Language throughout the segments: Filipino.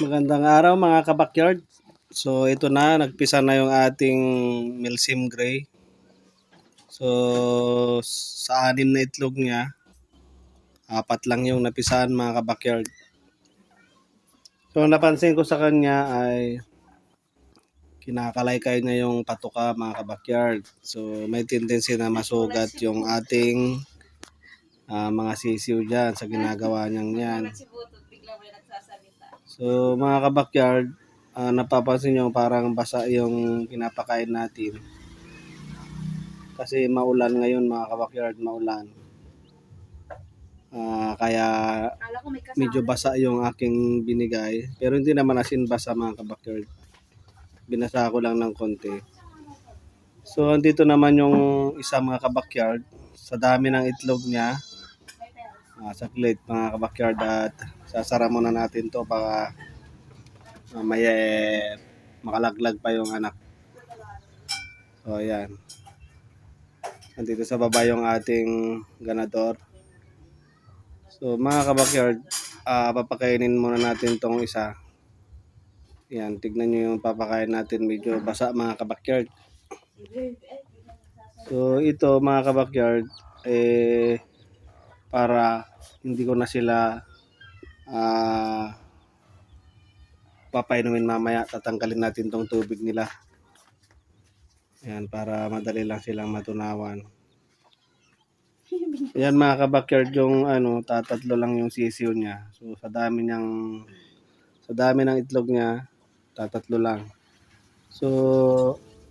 Magandang araw mga kabakyard. So ito na, nagpisa na yung ating Milsim Gray. So sa anim na itlog niya, apat lang yung napisahan mga kabakyard. So napansin ko sa kanya ay kinakalaykay niya yung patuka mga kabakyard. So may tendency na masugat yung ating ah, mga sisiw dyan sa ginagawa niyang yan. So mga kabakyard, ah, napapansin nyo parang basa yung pinapakain natin. Kasi maulan ngayon mga kabakyard, maulan. Ah, kaya medyo basa yung aking binigay. Pero hindi naman asin basa mga kabakyard. Binasa ko lang ng konti. So andito naman yung isa mga kabakyard. Sa dami ng itlog niya, Ah, saglit mga kabakyard at sasara muna natin to baka mamaya eh, makalaglag pa yung anak. So ayan. Nandito sa baba yung ating ganador. So mga kabakyard, ah papakainin muna natin tong isa. Yan, tignan nyo yung papakain natin medyo basa mga kabakyard. So ito mga kabakyard, eh para hindi ko na sila ah papainumin mamaya tatanggalin natin tong tubig nila Ayan, para madali lang silang matunawan. Ayan mga kabakyard yung ano, tatatlo lang yung sisiw niya. So sa dami niyang sa dami ng itlog niya, tatatlo lang. So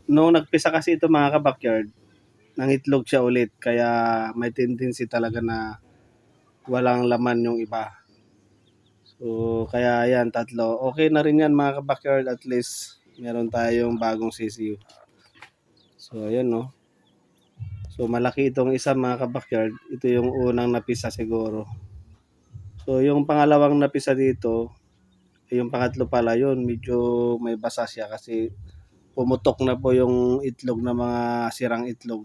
nung nagpisa kasi ito mga kabakyard, nang itlog siya ulit kaya may tendency talaga na walang laman yung iba. So, kaya yan, tatlo. Okay na rin yan mga kabakyard. At least, meron tayong bagong sisiyo. So, ayan no. So, malaki itong isa mga kabakyard. Ito yung unang napisa siguro. So, yung pangalawang napisa dito, eh, yung pangatlo pala yun, medyo may basa siya kasi pumutok na po yung itlog na mga sirang itlog.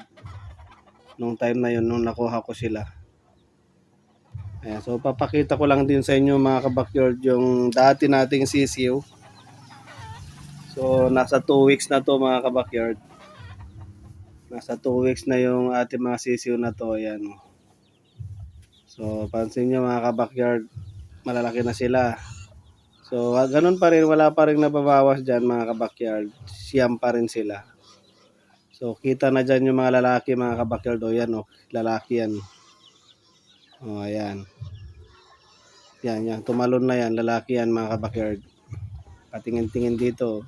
Nung time na yun, nung nakuha ko sila. Ayan, so papakita ko lang din sa inyo mga kabakyard yung dati nating sisiw. So nasa 2 weeks na to mga kabakyard. Nasa 2 weeks na yung ating mga sisiw na to. Ayan. oh. So pansin nyo mga kabakyard, malalaki na sila. So ah, ganun pa rin, wala pa rin nababawas dyan mga kabakyard. Siyam pa rin sila. So kita na dyan yung mga lalaki mga kabakyard. O yan o, lalaki yan. O ayan. Yan, yan. Tumalon na yan. Lalaki yan mga kabakyard. Patingin-tingin dito.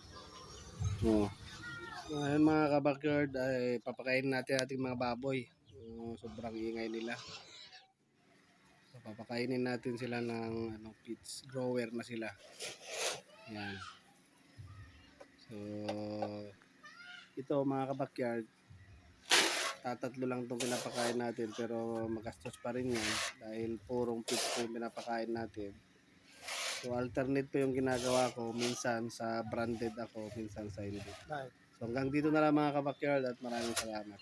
O. So, ayan mga kabakyard ay papakain natin ating mga baboy. O, sobrang ingay nila. So, papakainin natin sila ng ano, pits grower na sila. Yan. So, ito mga kabakyard, tatatlo lang itong pinapakain natin pero magastos pa rin yan dahil purong po yung pinapakain natin. So alternate po yung ginagawa ko, minsan sa branded ako, minsan sa hindi. So hanggang dito na lang mga kabakyard at maraming salamat.